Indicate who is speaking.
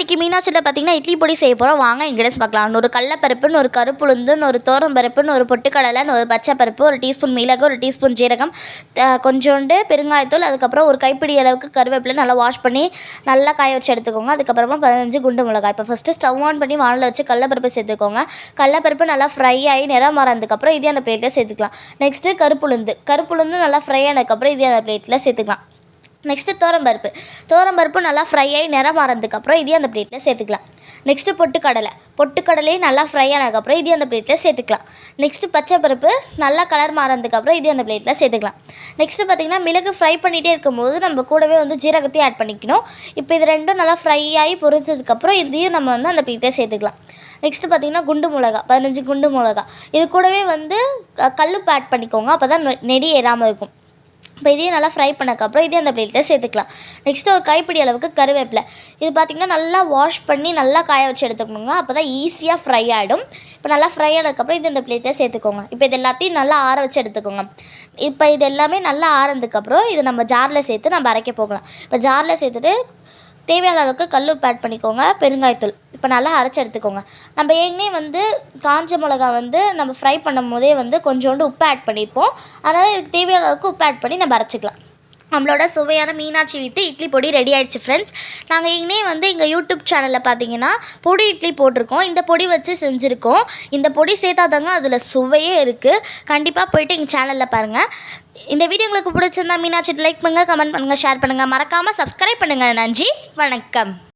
Speaker 1: இன்றைக்கி மீனாட்சியில் பார்த்தீங்கன்னா இட்லி பொடி செய்ய போகிறோம் வாங்க இன்க்ரீடியன்ஸ் பார்க்கலாம். ஒரு கடலப்பருப்புன்னு ஒரு கருப்புளுந்துன்னு ஒரு தோரம் பருப்புன்னு ஒரு பொட்டுக்கடலைன்னு ஒரு பச்சை பருப்பு ஒரு டீஸ்பூன் மிளகு ஒரு டீஸ்பூன் ஜீரகம் கொஞ்சோண்டு பெருங்காயத்தூள் அதுக்கப்புறம் ஒரு கைப்பிடி அளவுக்கு கருவேப்பிலை நல்லா வாஷ் பண்ணி நல்லா காய வச்சு எடுத்துக்கோங்க. அதுக்கப்புறமா பதினஞ்சு குண்டு மிளகாய். இப்போ ஃபஸ்ட்டு ஸ்டவ் ஆன் பண்ணி வானில் வச்சு கடலப்பருப்பு சேர்த்துக்கோங்க. கடலப்பருப்பு நல்லா ஃப்ரை ஆகி நிறம் மாறதுக்கப்புறம் இதே அந்த பிளேட்டில் சேர்த்துக்கலாம். நெக்ஸ்ட்டு கருப்புளுந்து. கருப்புளுந்து நல்லா ஃப்ரை ஆனதுக்கப்புறம் இதே அந்த பிளேட்டில் சேர்த்துக்கலாம். நெக்ஸ்ட்டு தோரம்பருப்பு தோரம்பருப்பு நல்லா ஃப்ரை ஆகி நிறம் மாறதுக்கப்புறம் இதையும் அந்த பிளேட்டில் சேர்த்துக்கலாம். நெக்ஸ்ட்டு பொட்டுக்கடலை பொட்டுக்கடலையும் நல்லா ஃப்ரை ஆனதுக்கப்புறம் இதையும் அந்த பிளேட்டில் சேர்த்துக்கலாம். நெக்ஸ்ட்டு பச்சை பருப்பு நல்லா கலர் மாறதுக்கப்புறம் இதையும் அந்த பிளேட்டில் சேர்த்துக்கலாம். நெக்ஸ்ட்டு பார்த்திங்கன்னா மிளகு ஃப்ரை பண்ணிகிட்டே இருக்கும்போது நம்ம கூடவே வந்து ஜீரகத்தையும் ஆட் பண்ணிக்கணும். இப்போ இது ரெண்டும் நல்லா ஃப்ரை ஆகி பொரிச்சதுக்கப்புறம் இதையும் நம்ம வந்து அந்த பிளேட்டில் சேர்த்துக்கலாம். நெக்ஸ்ட்டு பார்த்திங்கன்னா குண்டு மிளகா பதினஞ்சு குண்டு மிளகா இது கூடவே வந்து கல்லுப்பு ஆட் பண்ணிக்கோங்க. அப்போ தான் நெடி ஏறாமல் இருக்கும். இப்போ இதையும் நல்லா ஃப்ரை பண்ணக்கப்புறம் இதையும் அந்த பிளேட்டில் சேர்த்துக்கலாம். நெக்ஸ்ட்டு ஒரு கைப்பிடி அளவுக்கு கருவேப்பிலை. இது பார்த்திங்கன்னா நல்லா வாஷ் பண்ணி நல்லா காய வச்சு எடுத்துக்கணுங்க. அப்போ தான் ஈஸியாக ஃப்ரை ஆகிடும் இப்போ நல்லா ஃப்ரை ஆனதுக்கப்புறம் இது இந்த பிளேட்டில் சேர்த்துக்கோங்க. இப்போ இது எல்லாத்தையும் நல்லா ஆற வச்சு எடுத்துக்கோங்க. இப்போ இது எல்லாமே நல்லா ஆறதுக்கப்புறம் இது நம்ம ஜாரில் சேர்த்து நம்ம அரைக்க போகலாம். இப்போ ஜாரில் சேர்த்துட்டு தேவையான அளவுக்கு கல் உப்பு ஆட் பண்ணிக்கோங்க பெருங்காயத்தூள். இப்போ நல்லா அரைச்சி எடுத்துக்கோங்க. நம்ம ஏற்கனவே வந்து காஞ்ச மிளகா வந்து நம்ம ஃப்ரை பண்ணும் போதே வந்து கொஞ்சோண்டு உப்பு ஆட் பண்ணியிருப்போம் அதனால் இதுக்கு தேவையான அளவுக்கு உப்பு ஆட் பண்ணி நம்ம அரைச்சிக்கலாம். நம்மளோட சுவையான மீனாட்சி இட்டு இட்லி பொடி ரெடி ஆயிடுச்சு ஃப்ரெண்ட்ஸ் நாங்கள் ஏற்கனவே வந்து எங்கள் யூடியூப் சேனலில் பார்த்தீங்கன்னா பொடி இட்லி போட்டிருக்கோம். இந்த பொடி வச்சு செஞ்சுருக்கோம். இந்த பொடி சேர்த்தாதாங்க அதில் சுவையே இருக்குது கண்டிப்பாக போயிட்டு எங்கள் சேனலில் பாருங்கள் இந்த வீடியோ உங்களுக்கு பிடிச்சிருந்தா மீனாட்சி லைக் பண்ணுங்கள் கமெண்ட் பண்ணுங்கள் ஷேர் பண்ணுங்கள் மறக்காமல் சப்ஸ்கிரைப் பண்ணுங்கள் நன்றி வணக்கம்.